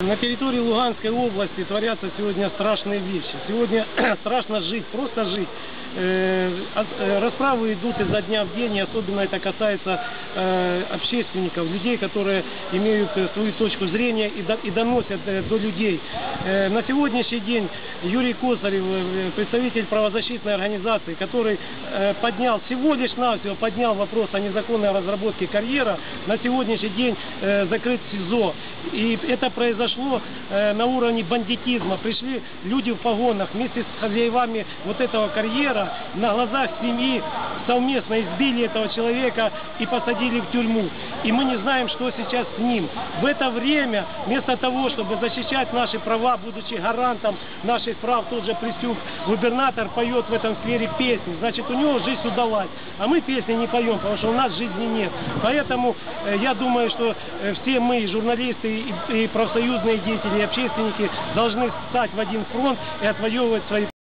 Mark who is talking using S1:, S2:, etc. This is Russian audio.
S1: На территории Луганской области творятся сегодня страшные вещи. Сегодня страшно жить, просто жить. Э, э, Расправы идут изо дня в день, и особенно это касается э, общественников, людей, которые имеют свою точку зрения и, до- и доносят до людей. На сегодняшний день Юрий Косарев, представитель правозащитной организации, который поднял, всего лишь навсего поднял вопрос о незаконной разработке карьера, на сегодняшний день закрыт СИЗО. И это произошло э, на уровне бандитизма. Пришли люди в погонах вместе с хозяевами вот этого карьера на глазах семьи совместно избили этого человека и посадили в тюрьму. И мы не знаем, что сейчас с ним. В это время, вместо того, чтобы защищать наши права, будучи гарантом наших прав, тот же Плесюк, губернатор поет в этом сфере песни. Значит, у него жизнь удалась. А мы песни не поем, потому что у нас жизни нет. Поэтому э, я думаю, что э, все мы, журналисты, и, и профсоюзные деятели, и общественники, должны стать в один фронт и отвоевывать свои